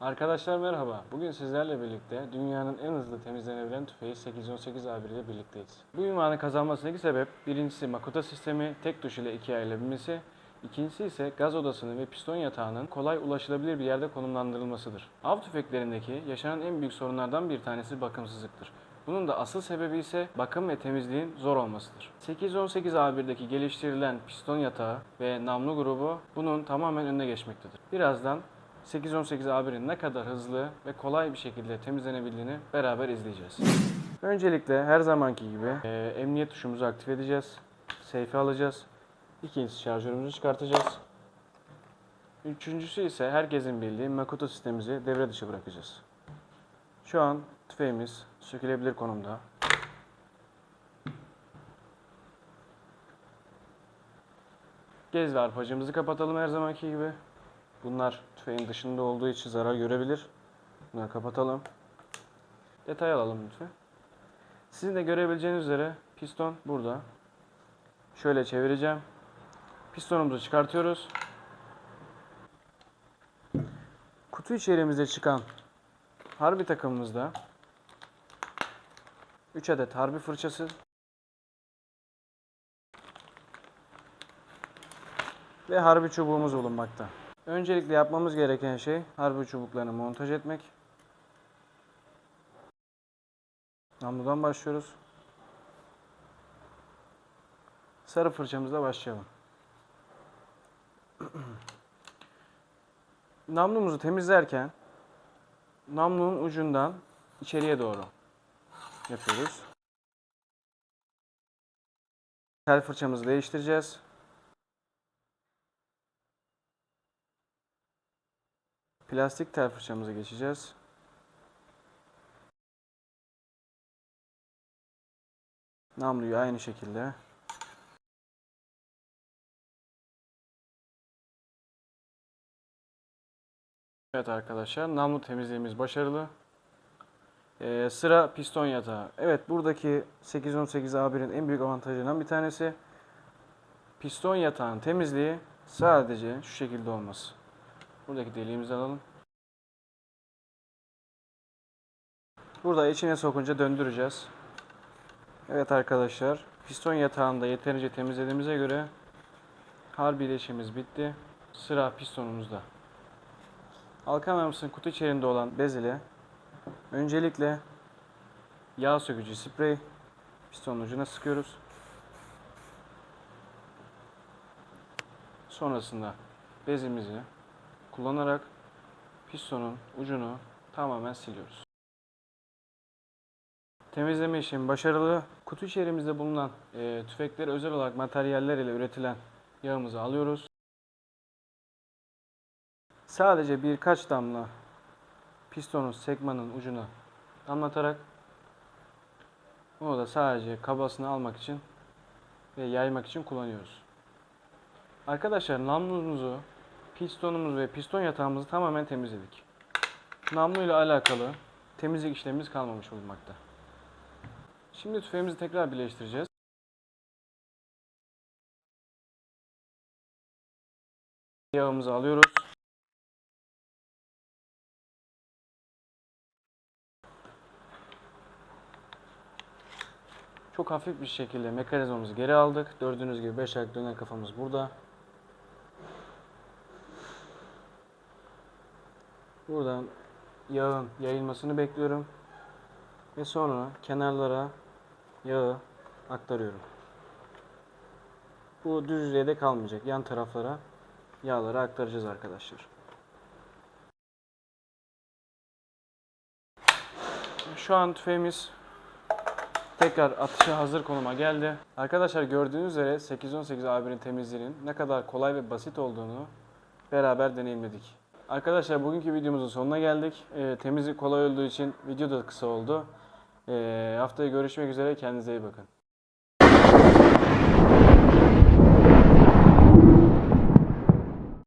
Arkadaşlar merhaba. Bugün sizlerle birlikte dünyanın en hızlı temizlenebilen tüfeği 818 A1 ile birlikteyiz. Bu ünvanı kazanmasındaki sebep birincisi Makuta sistemi tek tuş ile ikiye ayrılabilmesi, ikincisi ise gaz odasının ve piston yatağının kolay ulaşılabilir bir yerde konumlandırılmasıdır. Av tüfeklerindeki yaşanan en büyük sorunlardan bir tanesi bakımsızlıktır. Bunun da asıl sebebi ise bakım ve temizliğin zor olmasıdır. 818 A1'deki geliştirilen piston yatağı ve namlu grubu bunun tamamen önüne geçmektedir. Birazdan 818 A1'in ne kadar hızlı ve kolay bir şekilde temizlenebildiğini beraber izleyeceğiz. Öncelikle her zamanki gibi e, emniyet tuşumuzu aktif edeceğiz. Seyfi alacağız. İkincisi şarjörümüzü çıkartacağız. Üçüncüsü ise herkesin bildiği Makoto sistemimizi devre dışı bırakacağız. Şu an tüfeğimiz sökülebilir konumda. Gez ve arpacığımızı kapatalım her zamanki gibi. Bunlar tüfeğin dışında olduğu için zarar görebilir. Bunları kapatalım. Detay alalım lütfen. Sizin de görebileceğiniz üzere piston burada. Şöyle çevireceğim. Pistonumuzu çıkartıyoruz. Kutu içeriğimizde çıkan harbi takımımızda 3 adet harbi fırçası ve harbi çubuğumuz bulunmakta. Öncelikle yapmamız gereken şey harbi çubuklarını montaj etmek. Namludan başlıyoruz. Sarı fırçamızla başlayalım. Namlumuzu temizlerken namlunun ucundan içeriye doğru yapıyoruz. Tel fırçamızı değiştireceğiz. Plastik tel fırçamıza geçeceğiz. Namluyu aynı şekilde Evet arkadaşlar namlu temizliğimiz başarılı. Ee, sıra piston yatağı. Evet buradaki 818 A1'in en büyük avantajlarından bir tanesi piston yatağın temizliği sadece şu şekilde olması. Buradaki deliğimizi alalım. Burada içine sokunca döndüreceğiz. Evet arkadaşlar piston yatağını da yeterince temizlediğimize göre harbi işimiz bitti. Sıra pistonumuzda. Halka mermisinin kutu içerisinde olan bez ile öncelikle yağ sökücü sprey pistonun ucuna sıkıyoruz. Sonrasında bezimizi kullanarak pistonun ucunu tamamen siliyoruz. Temizleme işlemi başarılı. Kutu içerimizde bulunan e, tüfekleri özel olarak materyaller ile üretilen yağımızı alıyoruz. Sadece birkaç damla pistonun sekmanın ucuna damlatarak onu da sadece kabasını almak için ve yaymak için kullanıyoruz. Arkadaşlar namlumuzu, pistonumuzu ve piston yatağımızı tamamen temizledik. Namlu ile alakalı temizlik işlemimiz kalmamış bulunmakta. Şimdi tüfeğimizi tekrar birleştireceğiz. Yağımızı alıyoruz. Çok hafif bir şekilde mekanizmamızı geri aldık. Gördüğünüz gibi 5 ayak dönen kafamız burada. Buradan yağın yayılmasını bekliyorum. Ve sonra kenarlara yağı aktarıyorum. Bu düz yüzeyde kalmayacak. Yan taraflara yağları aktaracağız arkadaşlar. Şu an tüfeğimiz tekrar atışa hazır konuma geldi. Arkadaşlar gördüğünüz üzere 818 A1'in temizliğinin ne kadar kolay ve basit olduğunu beraber deneyimledik. Arkadaşlar bugünkü videomuzun sonuna geldik. Ee, temizlik kolay olduğu için video da kısa oldu. Ee, haftaya görüşmek üzere. Kendinize iyi bakın.